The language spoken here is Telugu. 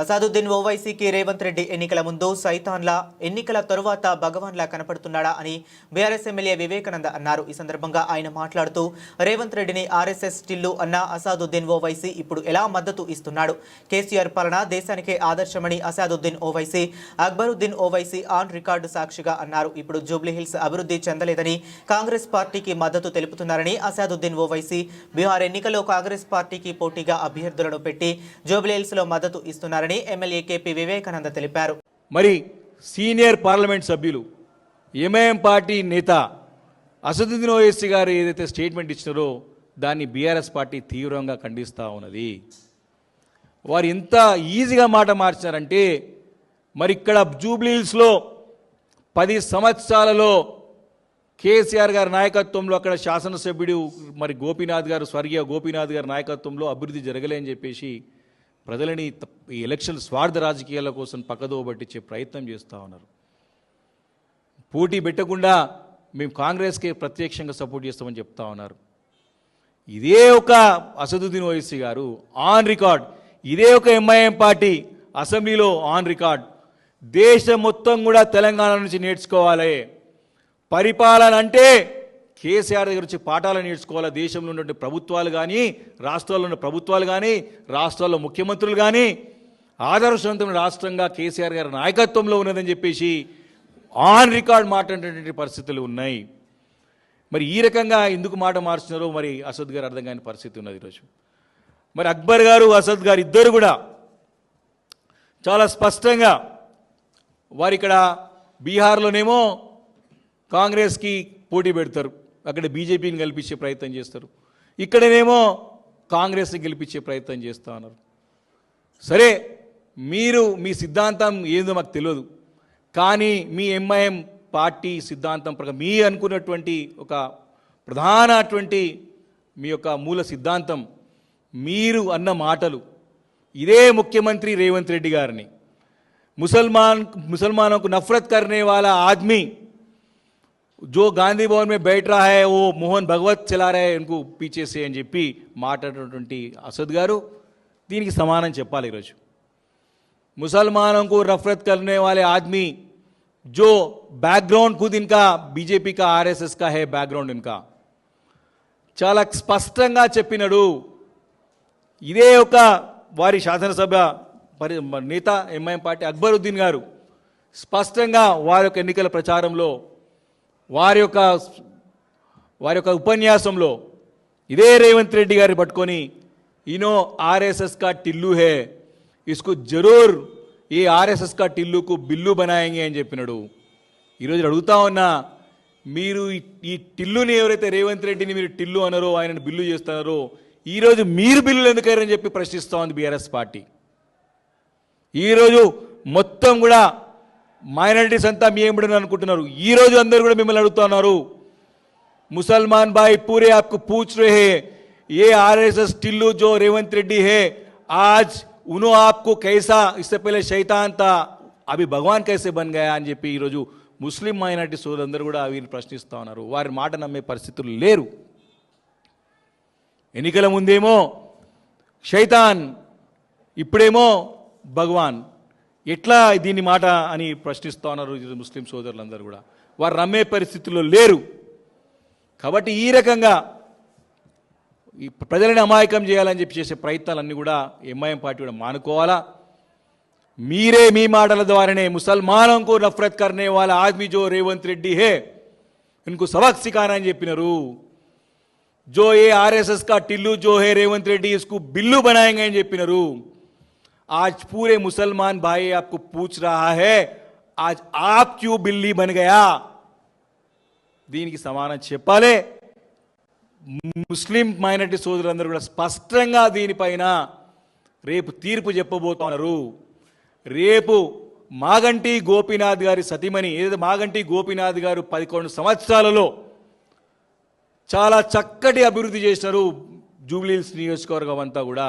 అసాదుద్దీన్ ఓవైసీకి రేవంత్ రెడ్డి ఎన్నికల ముందు సైతాన్లా ఎన్నికల తరువాత భగవాన్లా కనపడుతున్నాడా అని బీఆర్ఎస్ ఎమ్మెల్యే వివేకానంద అన్నారు. ఈ సందర్భంగా ఆయన మాట్లాడుతూ రేవంత్ రెడ్డిని ఆర్ఎస్ఎస్ టిల్లు అన్న అసాదుద్దీన్ ఓవైసీ ఇప్పుడు ఎలా మద్దతు ఇస్తున్నాడు? కేసీఆర్ పాలన దేశానికే ఆదర్శమని అసాదుద్దీన్ ఓవైసీ అక్బరుద్దీన్ ఓవైసీ ఆన్ రికార్డు సాక్షిగా అన్నారు. ఇప్పుడు జూబ్లీహిల్స్ అభివృద్ధి చెందలేదని కాంగ్రెస్ పార్టీకి మద్దతు తెలుపుతున్నారని అసాదుద్దీన్ ఓవైసీ బీహార్ ఎన్నికల్లో కాంగ్రెస్ పార్టీకి పోటీగా అభ్యర్థులను పెట్టి జూబ్లీహిల్స్లో మద్దతు ఇస్తున్నారు. చేస్తున్నారని ఎమ్మెల్యే కేపీ వివేకానంద తెలిపారు. మరి సీనియర్ పార్లమెంట్ సభ్యులు ఎంఐఎం పార్టీ నేత అసదుద్దీన్ ఓవైసీ గారు ఏదైతే స్టేట్మెంట్ ఇచ్చినారో దాన్ని బీఆర్ఎస్ పార్టీ తీవ్రంగా ఖండిస్తూ ఉన్నది. వారు ఎంత ఈజీగా మాట మార్చారంటే మరి ఇక్కడ జూబ్లీహిల్స్లో పది సంవత్సరాలలో కేసీఆర్ గారి నాయకత్వంలో అక్కడ శాసనసభ్యుడు మరి గోపీనాథ్ గారు స్వర్గీయ గోపీనాథ్ గారి నాయకత్వంలో అభివృద్ధి జరగలే అని చెప్పేసి ప్రజలని తప్- ఈ ఎలక్షన్ స్వార్థ రాజకీయాల కోసం పక్కదోబట్టించే ప్రయత్నం చేస్తూ ఉన్నారు. పోటీ పెట్టకుండా మేము కాంగ్రెస్కే ప్రత్యక్షంగా సపోర్ట్ చేస్తామని చెప్తా ఉన్నారు. ఇదే ఒక అసదుద్దీన్ ఓవైసీ గారు ఆన్ రికార్డ్ ఇదే ఒక ఎంఐఎం పార్టీ అసెంబ్లీలో ఆన్ రికార్డ్. దేశం మొత్తం కూడా తెలంగాణ నుంచి నేర్చుకోవాలి. పరిపాలన అంటే కేసీఆర్ దగ్గర వచ్చి పాఠాలు నేర్చుకోవాలి? దేశంలో ఉన్నటువంటి ప్రభుత్వాలు కానీ రాష్ట్రాల్లో ఉన్న ప్రభుత్వాలు కానీ రాష్ట్రాల్లో ముఖ్యమంత్రులు కానీ ఆదర్శవంతమైన రాష్ట్రంగా కేసీఆర్ గారి నాయకత్వంలో ఉన్నదని చెప్పేసి ఆన్ రికార్డ్ మాట్లాడేటువంటి పరిస్థితులు ఉన్నాయి. మరి ఈ రకంగా ఎందుకు మాట మార్చున్నారో మరి అసద్ గారు అర్థం కాని పరిస్థితి ఉన్నది ఈరోజు. మరి అక్బర్ గారు అసద్ గారు ఇద్దరు కూడా చాలా స్పష్టంగా వారు ఇక్కడ బీహార్లోనేమో కాంగ్రెస్కి పోటీ పెడతారు. అక్కడ బీజేపీని గెలిపించే ప్రయత్నం చేస్తారు. ఇక్కడనేమో కాంగ్రెస్ని గెలిపించే ప్రయత్నం చేస్తా ఉన్నారు సరే మీరు మీ సిద్ధాంతం ఏందో మాకు తెలియదు కానీ మీ ఎంఐఎం పార్టీ సిద్ధాంతం ప్రకారం మీ అనుకున్నటువంటి ఒక ప్రధానటువంటి మీ యొక్క మూల సిద్ధాంతం మీరు అన్న మాటలు ఇదే ముఖ్యమంత్రి రేవంత్ రెడ్డి గారిని. ముసల్మాన్ ముసల్మానకు నఫరత్ కర్నే వాళ్ళ ఆద్మీ जो గాంధీ భవన్ में बैठ रहा है वो మోహన్ భగవత్ చలా रहे हैं उनको पीछे से అని చెప్పి మాట్లాడినటువంటి అసద్ గారు దీనికి సమానం చెప్పాలి ఈరోజు मुसलमानों को नफरत करने वाले आदमी जो बैकग्राउंड खुद इनका बीजेपी का आरएसएस का है बैकग्राउंड इनका చాలా స్పష్టంగా చెప్పినాడు ఇదే ఒక వారి శాసనసభ పరి నేత ఎంఐఎం పార్టీ అక్బరుద్దీన్ గారు స్పష్టంగా వారి యొక్క ఎన్నికల ప్రచారంలో వారి యొక్క వారి యొక్క ఉపన్యాసంలో ఇదే రేవంత్ రెడ్డి గారిని పట్టుకొని ఈనో ఆర్ఎస్ఎస్ కా టిల్లు హే ఇస్కు జరూర్ ఈ ఆర్ఎస్ఎస్ కా టిల్లుకు బిల్లు బనాయంగే అని చెప్పినాడు. ఈరోజు అడుగుతా ఉన్నా మీరు ఈ- టిల్లుని ఎవరైతే రేవంత్ రెడ్డిని మీరు టిల్లు అన్నారో ఆయనను బిల్లు చేస్తున్నారో ఈరోజు మీరు బిల్లులు ఎందుకయ్యారని చెప్పి ప్రశ్నిస్తూ ఉంది బీఆర్ఎస్ పార్టీ. ఈరోజు మొత్తం కూడా మైనారిటీస్ అంతా మీ ఏమిడని అనుకుంటున్నారు? ఈరోజు అందరూ కూడా మిమ్మల్ని అడుగుతున్నారు ముసల్మాన్ భాయ్ పూరే ఆప్కు పూచ్ రహే ఏ ఆర్ఎస్ఎస్ టిల్లు జో రేవంత్ రెడ్డి హే ఆజ్ ఉనో ఆప్కు కైసా ఇస్తే పైలే తా అవి భగవాన్ కైసే బన్ గయా అని చెప్పి ఈరోజు ముస్లిం మైనార్టీ సోదరులందరూ కూడా వీరిని ప్రశ్నిస్తూ ఉన్నారు. వారి మాట నమ్మే పరిస్థితులు లేరు. ఎన్నికల ముందేమో శైతాన్ ఇప్పుడేమో భగవాన్. ఎట్లా దీని మాట అని ప్రశ్నిస్తూ ఉన్నారు ముస్లిం సోదరులందరూ కూడా. వారు నమ్మే పరిస్థితుల్లో లేరు. కాబట్టి ఈ రకంగా ఈ ప్రజలని అమాయకం చేయాలని చెప్పి చేసే ప్రయత్నాలన్నీ కూడా ఎంఐఎం పార్టీ కూడా మానుకోవాలా? మీరే మీ మాటల ద్వారానే ముసల్మానంకు నఫరత్ కర్నే వాళ్ళ ఆద్మీ జో రేవంత్ రెడ్డి హే ఇంకు సబక్ సిఖానా అని చెప్పినారు. జో ఏ ఆర్ఎస్ఎస్ కా టిల్లు జో హే రేవంత్ రెడ్డి ఇసుకు బిల్లు బనాయంగా అని చెప్పినారు. आज पूरे मुसलमान भाई आपको पूछ रहा है आज आप क्यों बिल्ली बन गया దీనికి సమానం చెప్పాలి ముస్లిం మైనారిటీ సోదరులందరూ కూడా స్పష్టంగా దీనిపైన రేపు తీర్పు చెప్పబోతున్నారు రేపు మాగంటి గోపీనాథ్ గారి సతీమణి ఏదైతే మాగంటి గోపీనాథ్ గారు పదకొండు సంవత్సరాలలో చాలా చక్కటి అభివృద్ధి చేసినారు జూబ్లీహిల్స్ నియోజకవర్గం అంతా కూడా